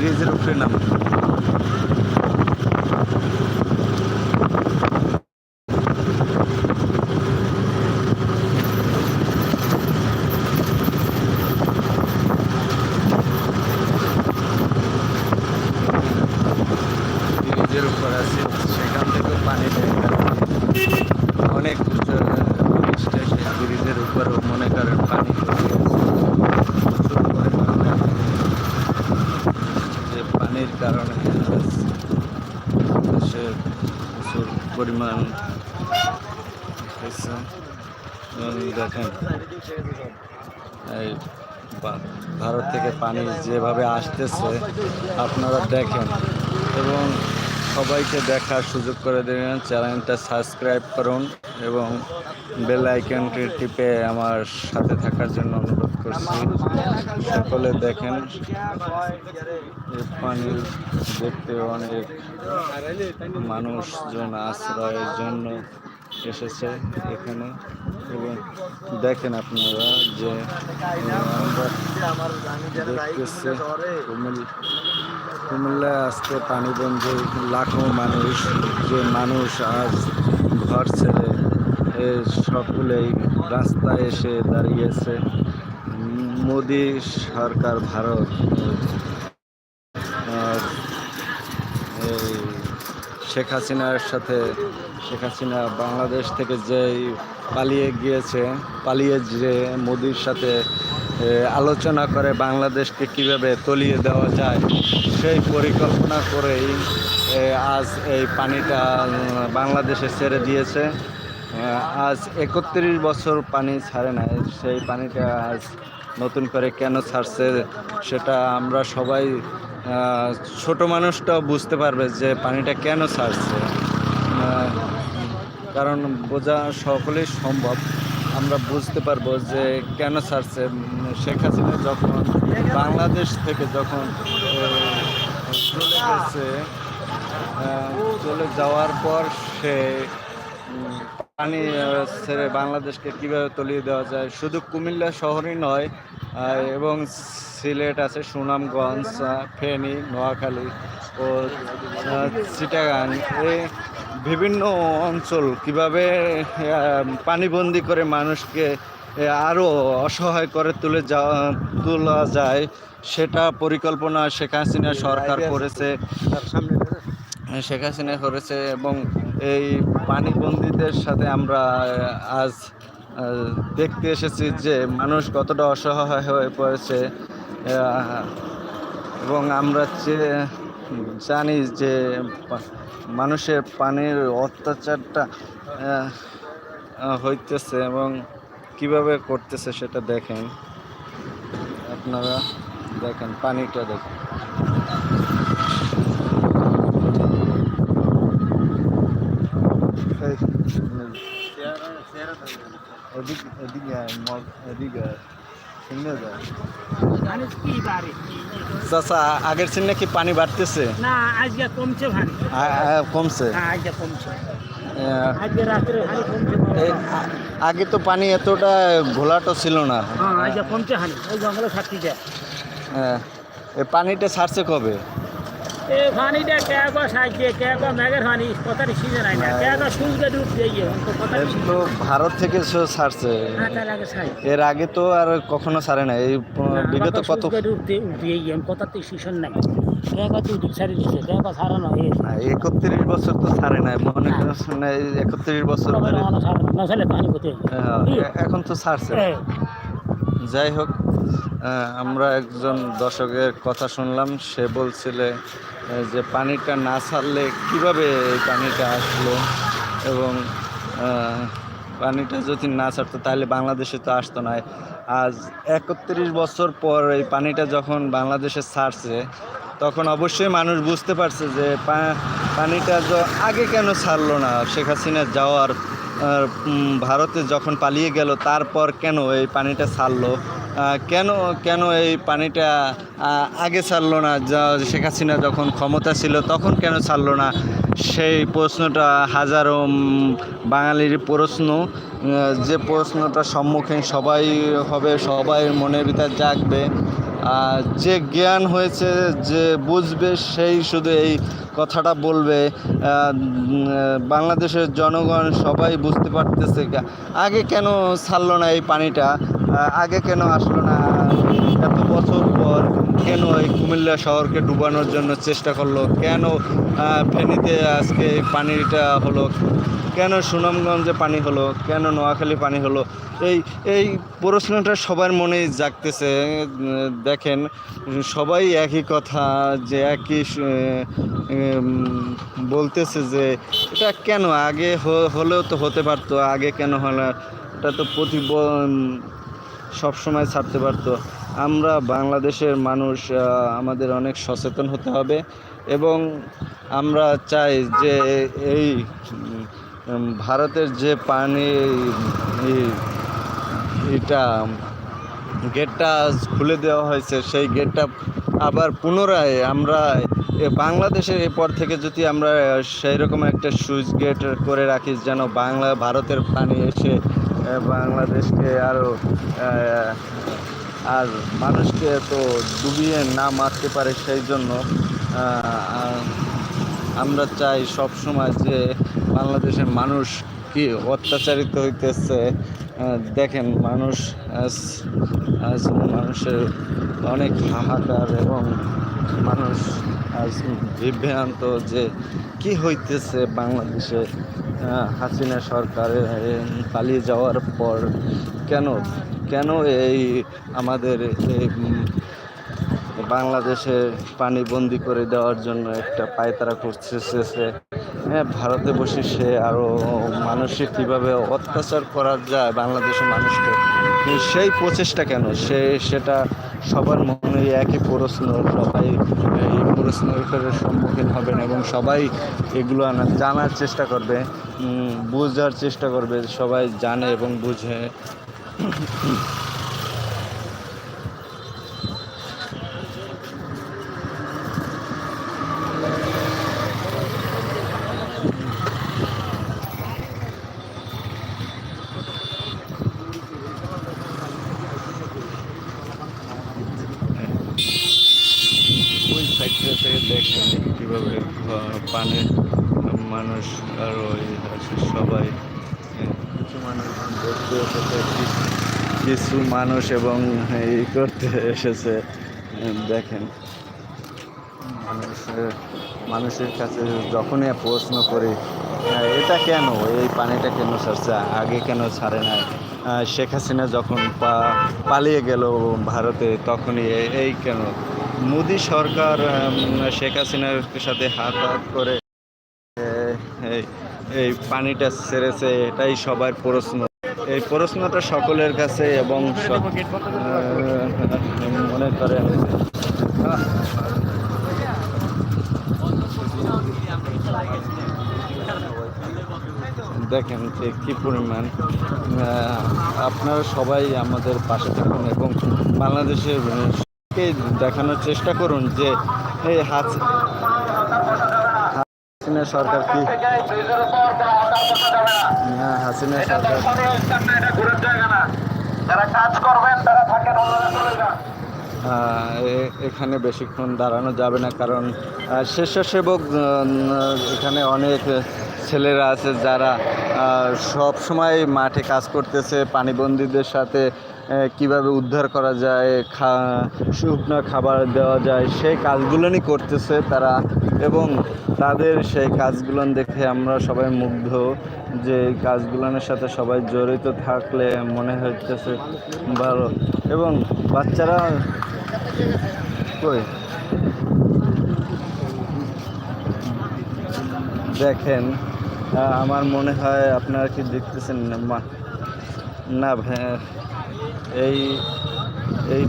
ব্রিজের উপরে নাম। ব্রিজের উপর আছে সেখান থেকেও পানি অনেক ব্রিজের উপরেও মনে করেন পানি প্রচুর পরিমাণে যে পানির কারণে আজ দেশে প্রচুর পরিমাণ হয়েছে এবং দেখেন। এই ভারত থেকে পানি যেভাবে আসতেছে, আপনারা দেখেন। এবং সবাইকে দেখার সুযোগ করে দেবেন চ্যানেলটা সাবস্ক্রাইব করুন এবং বেল আইকনটি টিপে আমার সাথে থাকার জন্য অনুরোধ করছি। সকলে দেখেন পানি দেখতে অনেক মানুষজন আশ্রয়ের জন্য এসেছে এখানে। এবং দেখেন আপনারা যে আমরা দেখতেছি কুমিল, কুমিল্লায় আজকে পানিবন্দী লাখো মানুষ, যে মানুষ আজ ঘর ছেড়ে সকলেই রাস্তায় এসে দাঁড়িয়েছে। মোদি সরকার ভারত। শেখ হাসিনার সাথে শেখ হাসিনা বাংলাদেশ থেকে যেই পালিয়ে গিয়েছে, পালিয়ে যে মোদির সাথে আলোচনা করে বাংলাদেশকে কীভাবে তলিয়ে দেওয়া যায়, সেই পরিকল্পনা করেই আজ এই পানিটা বাংলাদেশে ছেড়ে দিয়েছে। আজ একত্রিশ বছর পানি ছাড়ে নাই, সেই পানিটা আজ নতুন করে কেন ছাড়ছে, সেটা আমরা সবাই ছোট মানুষটাও বুঝতে পারবে যে পানিটা কেন ছাড়ছে। কারণ বোঝা সকলেই সম্ভব। আমরা বুঝতে পারব যে কেন ছাড়ছে। শেখ হাসিনা যখন বাংলাদেশ থেকে যখন চলে গেছে চলে যাওয়ার পর সে পানি ছেড়ে বাংলাদেশকে কীভাবে তলিয়ে দেওয়া যায়? শুধু কুমিল্লা শহরই নয় এবং সিলেট আছে সুনামগঞ্জ ফেনী নোয়াখালী ও আহ, চিটাগাং। এই বিভিন্ন অঞ্চল কীভাবে পানিবন্দি করে মানুষকে আরও অসহায় করে তুলে যাওয়া তোলা যায় সেটা পরিকল্পনা শেখ হাসিনা সরকার করেছে। শেখ হাসিনা করেছে এবং এই পানিবন্দীদের সাথে আমরা আজ দেখতে এসেছি যে মানুষ কতটা অসহায় হয়ে পড়েছে এবং আমরা যে জানি যে মানুষের পানির অত্যাচারটা হইতেছে এবং কীভাবে করতেছে সেটা দেখেন। আপনারা দেখেন, পানিটা দেখেন। এদিকে এদিকে এদিকে চাচা আগের চিন নাকি পানি বাড়তেছে? না আজকে কমছে ভারী কমছে? হ্যাঁ আজকে কমছে। আজকে রাত্রে ভারী কমছে আগে তো পানি এতটা ঘোলাটো ছিল না। হ্যাঁ আজকে কমছে হানি ওই জঙ্গলে ছাড়তে যায়। হ্যাঁ, এই পানিটা ছাড়ছে কবে? এ পানিটা কে গো সাইছে কে গো মেঘের পানি কথার সিজন হয় না। কে সূর্য ডুব দিয়ে তো ভারত থেকে ছাড়ছে। হ্যাঁ এর আগে তো আর কখনো ছাড়ে না এই বিগত কত ডুব দিয়ে গিয়ে সিজন নাই। হয়ে একত্রিশ বছর তো ছাড়ে নাই। মনে করছেন একত্রিশ বছর ধরে হ্যাঁ, এখন তো ছাড়ছে। যাই হোক আমরা একজন দর্শকের কথা শুনলাম। সে বলছিলে যে পানিটা না ছাড়লে কীভাবে এই পানিটা আসলো? এবং পানিটা যদি না ছাড়তো তাহলে বাংলাদেশে তো আসতো না। আজ একত্রিশ বছর পর এই পানিটা যখন বাংলাদেশে ছাড়ছে, তখন অবশ্যই মানুষ বুঝতে পারছে যে পানিটা আগে কেন ছাড়লো না? শেখ হাসিনা যাওয়ার ভারতে যখন পালিয়ে গেল, তারপর কেন এই পানিটা ছাড়লো? কেন কেন এই পানিটা আগে ছাড়লো না? শেখ হাসিনা যখন ক্ষমতা ছিল, তখন কেন ছাড়লো না? সেই প্রশ্নটা হাজারো বাঙালির প্রশ্ন যে প্রশ্নটার সম্মুখীন সবাই হবে, সবাই মনের ভিতর জাগবে। যে জ্ঞান হয়েছে, যে বুঝবে, সেই শুধু এই কথাটা বলবে। বাংলাদেশের জনগণ সবাই বুঝতে পারতেছে আগে কেন ছাড়লো না এই পানিটা? আগে কেন আসলো না? এত বছর পর কেন এই কুমিল্লা শহরকে ডুবানোর জন্য চেষ্টা করল? কেন ফেনীতে আজকে পানিটা হলো? কেন সুনামগঞ্জে পানি হলো? কেন নোয়াখালী পানি হলো? এই এই প্রশ্নটা সবার মনেই জাগতেছে। দেখেন, সবাই একই কথা যে একই বলতেছে যে এটা কেন? আগে হলেও তো হতে পারতো, আগে কেন হলো এটা তো প্রতি সব সময় ছাড়তে পারতো। আমরা বাংলাদেশের মানুষ আমাদের অনেক সচেতন হতে হবে এবং আমরা চাই যে এই ভারতের যে পানি এটা গেটটা খুলে দেওয়া হয়েছে, সেই গেটটা আবার পুনরায় আমরা বাংলাদেশের এরপর থেকে যদি আমরা সেই রকম একটা সুইচ গেট করে রাখি যেন বাংলা, ভারতের পানি এসে বাংলাদেশকে আরও আর মানুষকে তো ডুবিয়ে না মারতে পারে সেই জন্য আমরা চাই সব সময় যে বাংলাদেশের মানুষ কি অত্যাচারিত হইতেছে দেখেন মানুষ আজ মানুষের অনেক হাহাকার এবং মানুষ আজ বিভ্রান্ত যে কি হইতেছে বাংলাদেশে। হাসিনা সরকারের পালিয়ে যাওয়ার পর কেন? কেন এই আমাদের এই পানি বন্দি করে দেওয়ার জন্য একটা পায়তারা করতেছে হ্যাঁ ভারতে বসে সে আরও মানসিক কীভাবে অত্যাচার করা যায় বাংলাদেশের মানুষকে সেই প্রচেষ্টা কেন? সে, সেটা সবার মনে একই প্রশ্ন, সবাই এই প্রশ্নের সম্মুখীন হবেন এবং সবাই এগুলো জানার চেষ্টা করবে বোঝার চেষ্টা করবে, সবাই জানে এবং বুঝে ওই সাইডটা থেকে দেখেন কীভাবে পানি মানুষ আর ওই সবাই। হ্যাঁ, কিছু মানুষ দেখতে এসেছে কিছু মানুষ এবং এই করতে এসেছে। হ্যাঁ, দেখেন। মানুষের মানুষের কাছে যখনই প্রশ্ন করি হ্যাঁ, এটা কেন? এই পানিটা কেন ছাড়ছে? আগে কেন ছাড়ে না শেখ হাসিনা যখন পালিয়ে গেল ভারতে তখনই এই কেন? মোদি সরকার শেখ হাসিনার সাথে হাত হাত করে এই পানিটা ছেড়েছে, এটাই সবার প্রশ্ন। এই প্রশ্নটা সকলের কাছে এবং মনে করেন দেখেন যে কী পরিমাণ আপনারা সবাই আমাদের পাশে থাকুন এবং বাংলাদেশের দেখানোর চেষ্টা করুন যে এই হাত হাসিনা সরকার কি? হ্যাঁ হাসিনা সরকার। এখানে বেশিক্ষণ দাঁড়ানো যাবে না কারণ স্বেচ্ছাসেবক এখানে অনেক ছেলেরা আছে যারা সব সময় মাঠে কাজ করতেছে পানিবন্দীদের সাথে কীভাবে উদ্ধার করা যায়, খা, শুকনো খাবার দেওয়া যায়, সেই কাজগুলোই করতেছে তারা এবং তাদের সেই কাজগুলো দেখে আমরা সবাই মুগ্ধ যে কাজগুলোর সাথে সবাই জড়িত থাকলে মনে হইতেছে ভালো। এবং বাচ্চারা কই? দেখেন আমার মনে হয় আপনারা কি দেখতেছেন? না না ভাই এই এই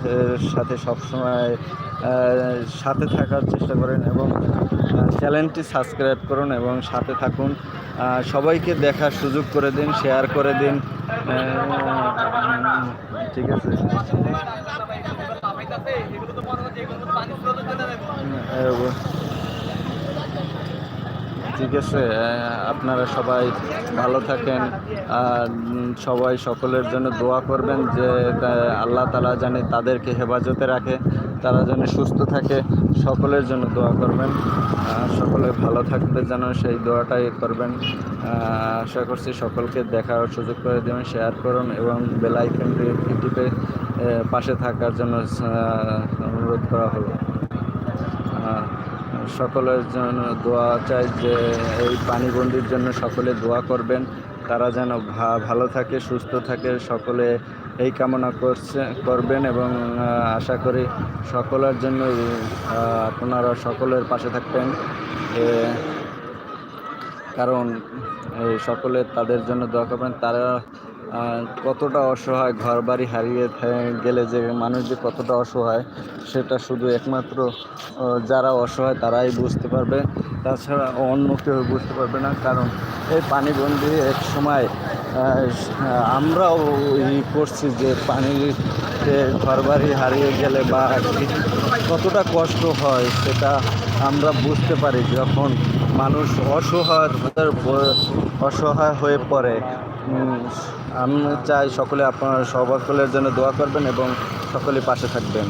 আহ, সাথে সবসময় সাথে থাকার চেষ্টা করেন এবং চ্যানেলটি সাবস্ক্রাইব করুন এবং সাথে থাকুন। সবাইকে দেখার সুযোগ করে দিন শেয়ার করে দিন ঠিক আছে? আহ, ঠিক আছে আপনারা সবাই ভালো থাকেন সবাই সকলের জন্য দোয়া করবেন যে আল্লাহ তালা জানে তাদেরকে হেফাজতে রাখে, তারা যেন সুস্থ থাকে, সকলের জন্য দোয়া করবেন সকলে ভালো থাকবে যেন সেই দোয়াটাই করবেন। আশা করছি সকলকে দেখার সুযোগ করে দেবেন, শেয়ার করুন এবং বেলাইকন টিপে পাশে থাকার জন্য অনুরোধ করা হলো। সকলের জন্য দোয়া চাই যে এই পানিবন্দির জন্য সকলে দোয়া করবেন। তারা যেন ভালো থাকে, সুস্থ থাকে, সকলে এই কামনা করছে করবেন এবং আশা করি সকলের জন্য আপনারা সকলের পাশে থাকবেন। কারণ সকলে তাদের জন্য দোয়া করবেন। তারা কতটা অসহায় ঘর বাড়ি হারিয়ে গেলে যে মানুষ যে কতটা অসহায়, সেটা শুধু একমাত্র যারা অসহায় তারাই বুঝতে পারবে। তাছাড়া অন্য কেউ বুঝতে পারবে না, কারণ এই পানিবন্দি এক সময় আমরাও ই করছি যে পানিতে ঘর বাড়ি হারিয়ে গেলে বা কতটা কষ্ট হয় সেটা আমরা বুঝতে পারি যখন মানুষ অসহায় অসহায় হয়ে পড়ে। আমি চাই সকলে আপনার সকলের জন্য দোয়া করবেন এবং সকলে পাশে থাকবেন।